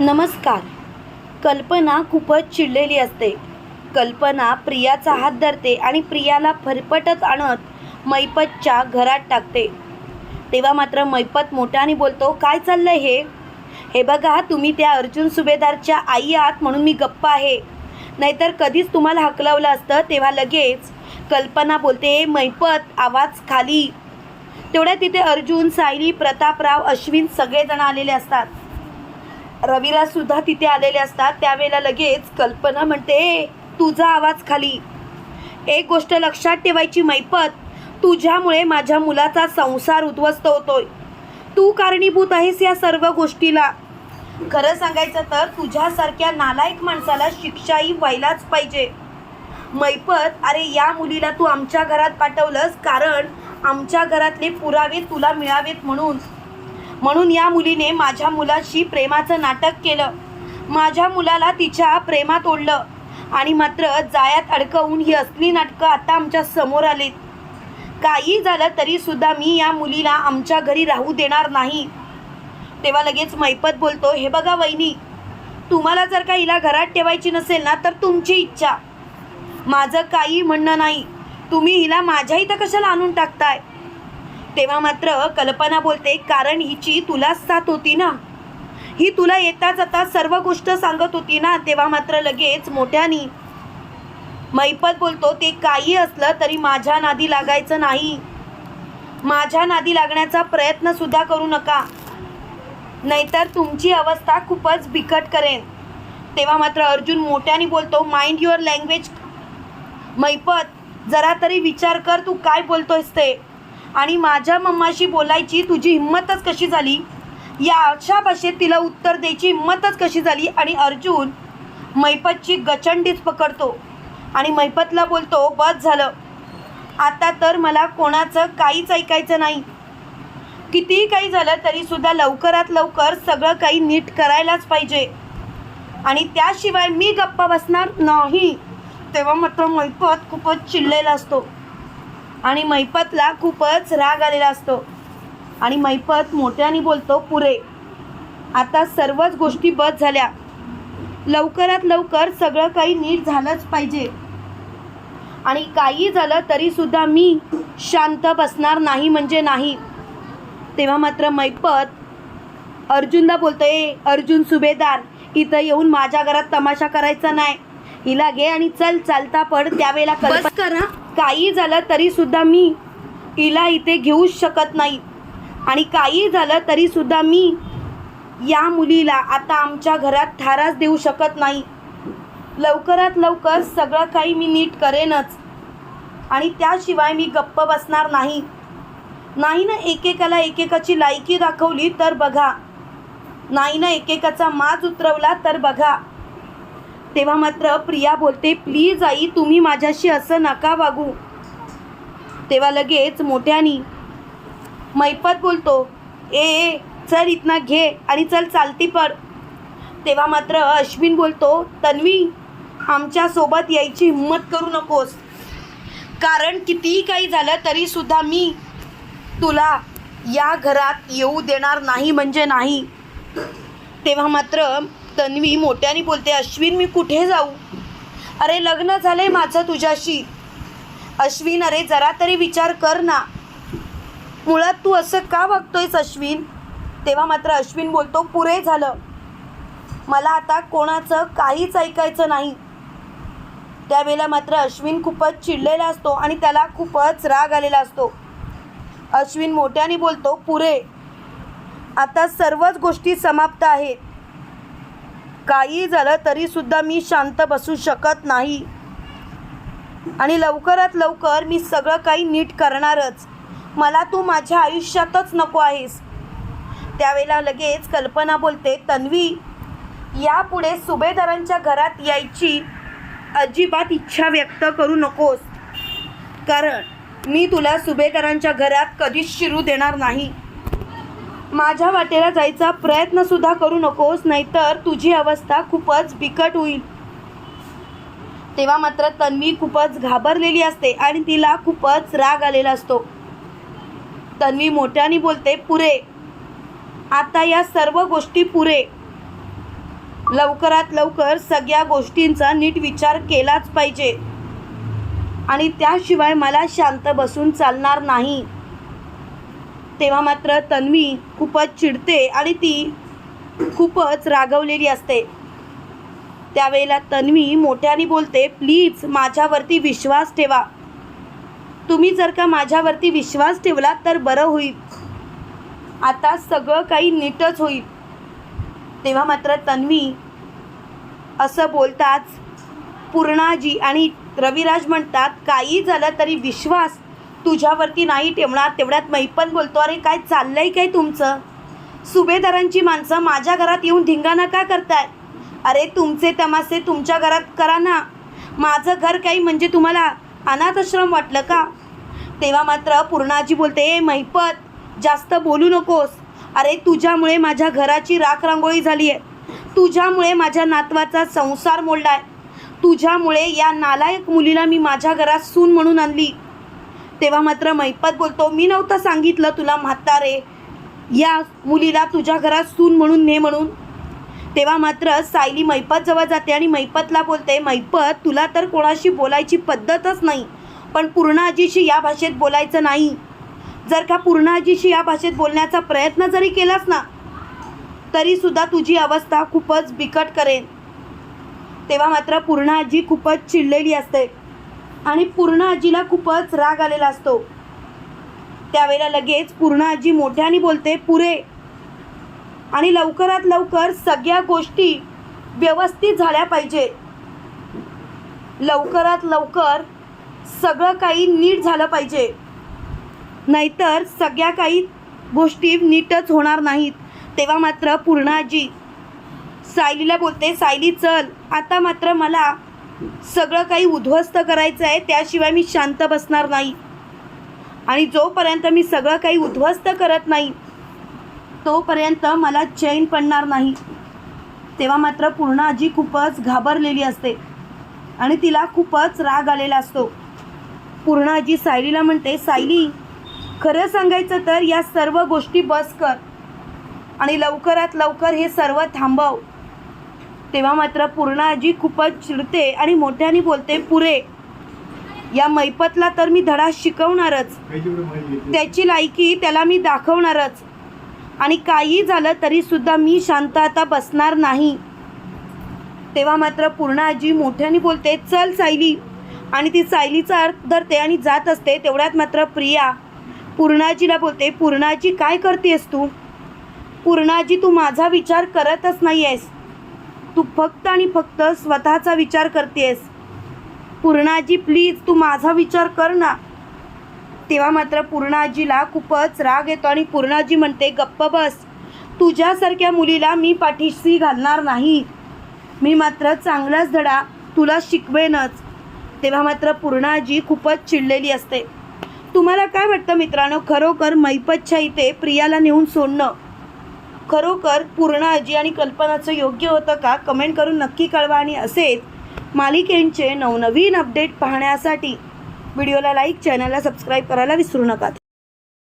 नमस्कार. कल्पना खूपच चिडलेली असते. कल्पना प्रियाचा हात धरते आणि प्रियाला फरफटत आणत मैपतच्या घरात टाकते. तेव्हा मात्र मैपत मोठ्याने बोलतो काय चाललंय हे? हे बघा तुम्ही त्या अर्जुन सुभेदारच्या आई आहात म्हणून मी गप्प आहे. नाहीतर कधीच तुम्हाला हकलवलं असतं. तेव्हा लगेच कल्पना बोलते मैपत आवाज खाली. तेवढ्या तिथे अर्जुन सायली प्रतापराव अश्विन सगळेजण आलेले असतात. रविराजसुद्धा तिथे आलेले असतात. त्यावेळेला लगेच कल्पना म्हणते तुझा आवाज खाली. एक गोष्ट लक्षात ठेवायची मैपत तुझ्यामुळे माझ्या मुलाचा संसार उद्ध्वस्त होतोय. तू कारणीभूत आहेस या सर्व गोष्टीला. खरं सांगायचं तर तुझ्यासारख्या नालायक माणसाला शिक्षाही व्हायलाच पाहिजे. मैपत अरे या मुलीला तू आमच्या घरात पाठवलंस कारण आमच्या घरातले पुरावे तुला मिळावेत म्हणून. म्हणून या मुलीने माझ्या मुलाशी प्रेमाचं नाटक केलं. माझ्या मुलाला तिच्या प्रेमात ओढलं आणि मात्र जायात अडकवून ही असली नाटकं आता आमच्यासमोर आलीत. काही झालं तरी सुद्धा मी या मुलीला आमच्या घरी राहू देणार नाही. तेव्हा लगेच मैपत बोलतो हे बघा वहिनी तुम्हाला जर का हिला घरात ठेवायची नसेल ना तर तुमची इच्छा. माझं काही म्हणणं नाही. तुम्ही हिला माझ्या इथं कशाला आणून टाकताय? तेव्हा मात्र कल्पना बोलते कारण हिची तुलाच साथ होती ना. ही तुला येता जाता सर्व गोष्ट सांगत होती ना. तेव्हा मात्र लगेच मोठ्यानी मैपत बोलतो ते काही असलं तरी माझ्या नादी लागायचं नाही. माझ्या नादी लागण्याचा प्रयत्न सुद्धा करू नका. नाहीतर तुमची अवस्था खूपच बिकट करेन. तेव्हा मात्र अर्जुन मोठ्याने बोलतो माइंड युअर लँग्वेज मैपत. जरा तरी विचार कर तू काय बोलतोयस ते. आणि माझ्या मम्माशी बोलायची तुझी हिंमतच कशी झाली? या अशा भाषेत तिला उत्तर द्यायची हिंमतच कशी झाली? आणि अर्जुन मैपतची गचंडीच पकडतो आणि मैपतला बोलतो बस झालं. आता तर मला कोणाचं काहीच ऐकायचं नाही. कितीही काही झालं तरीसुद्धा लवकरात लवकर सगळं काही नीट करायलाच पाहिजे. आणि त्याशिवाय मी गप्पा बसणार नाही. तेव्हा मात्र मैपत खूपच चिडलेला असतो. आणि मैपतला खूपच राग आलेला असतो. आणि मैपत मोठ्याने बोलतो पुरे आता सर्वच गोष्टी बस झाल्या. लवकरात लवकर सगळं काही नीट झालंच पाहिजे. आणि काही झालं तरी सुद्धा मी शांत बसणार नाही म्हणजे नाही. तेव्हा मात्र मैपत अर्जुनला बोलतो ए अर्जुन सुभेदार इथं येऊन माझ्या घरात तमाशा करायचा नाही. हिला घे आणि चल चालता पड त्यावेळेला बस करा. काही झालं तरी सुद्धा मी हिला इथे घेऊच शकत नाही. आणि काही झालं तरी सुद्धा मी या मुलीला आता आमच्या घरात थाराच देऊ शकत नाही. लवकरात लवकर सगळं काही मी नीट करेनच. आणि त्याशिवाय मी गप्प बसणार नाही. नाही ना एकेकाला एकेकाची लायकी दाखवली तर बघा. नाही ना एकेकाचा माज उतरवला तर बघा. तेव्हा मात्र प्रिया बोलते प्लीज आई तुम्ही माझ्याशी असं नका वागू. तेव्हा लगेच मोठ्यानी मैपत बोलतो ए ए चल इथनं घे आणि चल चालती पड तेव्हा मात्र अश्विन बोलतो तन्वी आमच्यासोबत यायची हिंमत करू नकोस. कारण कितीही काही झालं तरीसुद्धा मी तुला या घरात येऊ देणार नाही म्हणजे नाही. तेव्हा मात्र तन्वी मोठ्याने बोलते अश्विन मी कुठे जाऊ? अरे लग्न झालंय माझं तुझ्याशी. अश्विन अरे जरा तरी विचार कर ना. मुळात तू असं का वागतोयस अश्विन? तेव्हा मात्र अश्विन बोलतो पुरे झालं. मला आता कोणाचं काहीच ऐकायचं नाही. त्यावेळेला मात्र अश्विन खूपच चिडलेला असतो आणि त्याला खूपच राग आलेला असतो. अश्विन मोठ्याने बोलतो पुरे आता सर्वच गोष्टी समाप्त आहेत. काही झालं तरी सुद्धा मी शांत बसू शकत नाही. आणि लवकरात लवकर मी सगळं काही नीट करणारच. मला तू माझ्या आयुष्यातच नको आहेस. त्यावेळेला लगेच कल्पना बोलते तन्वी यापुढे सुभेदारांच्या घरात यायची अजिबात इच्छा व्यक्त करू नकोस. कारण मी तुला सुभेदारांच्या घरात कधीच शिरू देणार नाही. माझ्या वाटेला जायचा प्रयत्न सुद्धा करू नकोस नाहीतर तुझी अवस्था खूपच बिकट होईल. तेव्हा मात्र तन्वी खूपच घाबरलेली असते आणि तिला खूपच राग आलेला असतो. तन्वी मोठ्याने बोलते पुरे आता या सर्व गोष्टी पुरे. लवकरात लवकर सगळ्या गोष्टींचा नीट विचार केलाच पाहिजे. आणि त्याशिवाय मला शांत बसून चालणार नाही. तेव्हा मात्र तन्वी खूपच चिडते आणि ती खूपच रागवलेली असते. त्यावेळेला तन्वी मोठ्याने बोलते प्लीज माझ्यावरती विश्वास ठेवा. तुम्ही जर का माझ्यावरती विश्वास ठेवला तर बरं होईल. आता सगळं काही नीटच होईल. तेव्हा मात्र तन्वी असं बोलताच पूर्णाजी आणि रविराज म्हणतात काही झालं तरी विश्वास तुझ्यावरती नाही ठेवणार तेवढ्यात मैपन बोलतो अरे काय चाललंय काय तुमचं? सुभेदारांची माणसं माझ्या घरात येऊन धिंगाणा का करताय अरे तुमचे तमासे तुमच्या घरात करा ना. माझं घर काही म्हणजे तुम्हाला अनाथाश्रम वाटलं का? तेव्हा मात्र पूर्णाजी बोलते ए मैपत जास्त बोलू नकोस. अरे तुझ्यामुळे माझ्या घराची राख रांगोळी झाली आहे तुझ्यामुळे माझ्या नातवाचा संसार मोडला आहे तुझ्यामुळे या नालायक मुलीला मी माझ्या घरात सून म्हणून आणली. तेव्हा मात्र मैपत बोलतो मी नव्हतं सांगितलं तुला म्हातारे. या मुलीला तुझ्या घरात सून म्हणून ने म्हणून. तेव्हा मात्र सायली मैपत जवळ जाते आणि मैपतला बोलते मैपत तुला तर कोणाशी बोलायची पद्धतच नाही पण पूर्णाजीशी या भाषेत बोलायचं नाही. जर का पूर्णाजीशी या भाषेत बोलण्याचा प्रयत्न जरी केलास ना तरीसुद्धा तुझी अवस्था खूपच बिकट करेन. तेव्हा मात्र पूर्णाजी खूपच चिडलेली असते. आणि पूर्ण आजीला खूपच राग आलेला असतो. त्यावेळेला लगेच पूर्ण आजी मोठ्याने बोलते पुरे. आणि लवकरात लवकर सगळ्या गोष्टी व्यवस्थित झाल्या पाहिजे. लवकरात लवकर सगळं काही नीट झालं पाहिजे. नाहीतर सगळ्या काही गोष्टी नीटच होणार नाहीत. तेव्हा मात्र पूर्णाजी सायलीला बोलते सायली चल. आता मात्र मला सगळं काही उद्ध्वस्त करायचं आहे त्याशिवाय मी शांत बसणार नाही. आणि जोपर्यंत मी सगळं काही उद्ध्वस्त करत नाही तोपर्यंत मला चैन पडणार नाही. तेव्हा मात्र पूर्ण आजी खूपच घाबरलेली असते आणि तिला खूपच राग आलेला असतो. पूर्ण आजी सायलीला म्हणते सायली खरं सांगायचं तर या सर्व गोष्टी बस कर आणि लवकरात लवकर हे सर्व थांबव. तेव्हा मात्र पूर्णाजी खूपच चिडते आणि मोठ्याने बोलते पुरे या मैपतला तर मी धडा शिकवणारच. त्याची लायकी त्याला मी दाखवणारच. आणि काही झालं तरी सुद्धा मी शांत आता बसणार नाही. तेव्हा मात्र पूर्णाजी मोठ्याने बोलते चल सायली. आणि ती सायलीचा अर्थ धरते आणि जात असते तेवढ्यात मात्र प्रिया पूर्णाजीला बोलते पूर्णाजी काय करतेस तू? पूर्णाजी तू माझा विचार करतच नाही आहेस तू फक्त आणि फक्त स्वतःचा विचार करतेस. पूर्णाजी प्लीज तू माझा विचार कर ना. तेव्हा मात्र पूर्णाजीला खूपच राग येतो आणि पूर्णाजी म्हणते गप्प बस. तुझ्यासारख्या मुलीला मी पाठीशी घालणार नाही. मी मात्र चांगलाच धडा. तुला शिकवेनच. तेव्हा मात्र पूर्णाजी खूपच चिडलेली असते. तुम्हाला काय वाटतं मित्रांनो? खरोखर मैपतच्या इथे प्रियाला नेऊन सोडणं खरोखर पूर्णाजी आणि कल्पनाचं योग्य होतं का? कमेंट करून नक्की कळवा आणि असेच मालिकेंचे नवनवीन अपडेट पाहण्यासाठी व्हिडिओला लाईक चॅनलला सबस्क्राईब करायला विसरू नका.